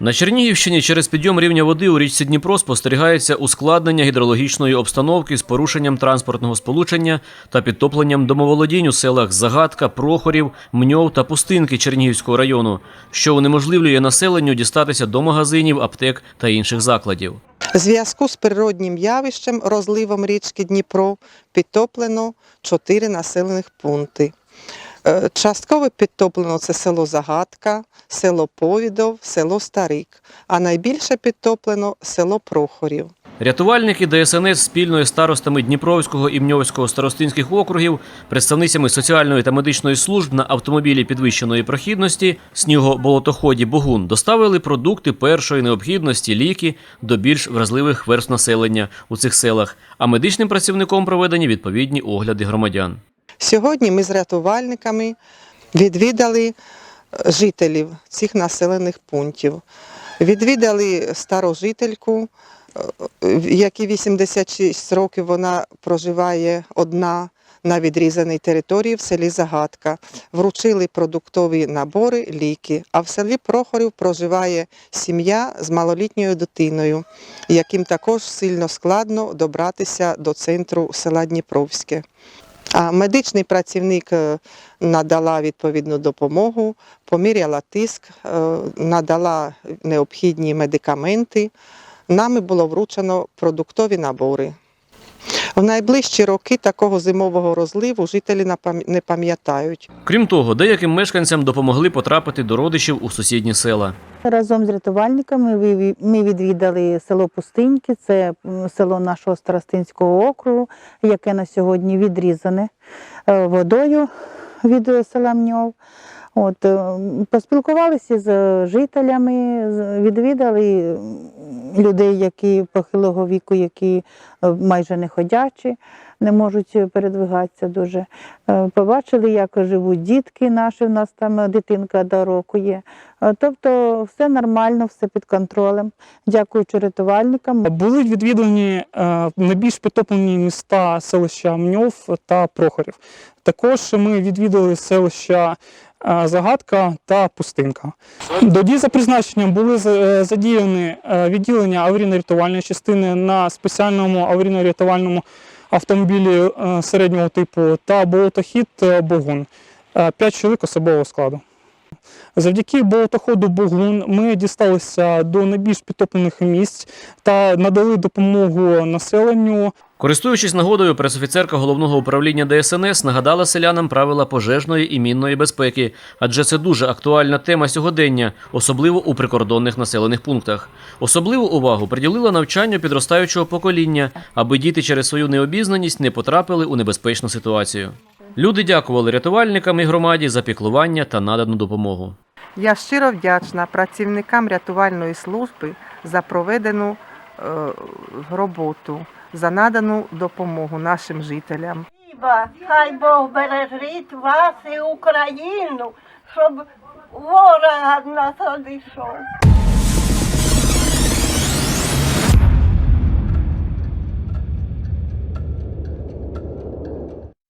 На Чернігівщині через підйом рівня води у річці Дніпро спостерігається ускладнення гідрологічної обстановки з порушенням транспортного сполучення та підтопленням домоволодінь у селах Загадка, Прохорів, Мньов та Пустинки Чернігівського району, що унеможливлює населенню дістатися до магазинів, аптек та інших закладів. Зв'язку з природнім явищем розливом річки Дніпро підтоплено чотири населених пункти. Е, Частково підтоплено це село Загадка, село Повідов, село Старик, а найбільше підтоплено село Прохорів. Рятувальники ДСНС спільно із старостами Дніпровського і Мньовського старостинських округів, представницями соціальної та медичної служб на автомобілі підвищеної прохідності снігоболотоході Богун доставили продукти першої необхідності, ліки до більш вразливих верств населення у цих селах, а медичним працівником проведені відповідні огляди громадян. Сьогодні ми з рятувальниками відвідали е, жителів цих населених пунктів. Відвідали старожительку, е, якій 86 років вона проживає одна на відрізаній території в селі Загадка. Вручили продуктові набори, ліки. А в селі Прохорів проживає сім'я з малолітньою дитиною, яким також сильно складно добратися до центру села Дніпровське. А медичний працівник е, надала відповідну допомогу, поміряла тиск, е, надала необхідні медикаменти. Нами було вручено продуктові набори. В найближчі роки такого зимового розливу жителі не пам'ятають. Крім того, деяким мешканцям допомогли потрапити до родичів у сусідні села. Разом з рятувальниками ми відвідали село Пустиньки, це село нашого Старостинського округу, яке на сьогодні відрізане е, водою від села Мньов. От, е, поспілкувалися з жителями, відвідали людей, які похилого віку, які е, майже не ходячі, не можуть передвигатися дуже. Е, Побачили, як живуть дітки наші, у нас там дитинка до року є. Тобто все нормально, все під контролем. Дякуючи рятувальникам. Були відвідані найбільш підтоплені міста селища Мньов та Прохорів. Також ми відвідали селища Загадка та Пустинка. До дій за призначенням були е, задіяні е, відділення аварійно-рятувальної частини на спеціальному аварійно-рятувальному автомобілі е, середнього типу та болотохід е, Богун. Е, П'ять чоловік особового складу. Завдяки болотоходу Богун ми дісталися до найбільш підтоплених місць та надали допомогу населенню. Користуючись нагодою, пресофіцерка головного управління ДСНС нагадала селянам правила пожежної і мінної безпеки, адже це дуже актуальна тема сьогодення, особливо у прикордонних населених пунктах. Особливу увагу приділила навчанню підростаючого покоління, аби діти через свою необізнаність не потрапили у небезпечну ситуацію. Люди дякували рятувальникам і громаді за піклування та надану допомогу. Я щиро вдячна працівникам рятувальної служби за проведену е, роботу, за надану допомогу нашим жителям. Спасибо. Хай Бог бережить вас і Україну, щоб ворога від нас одійшов.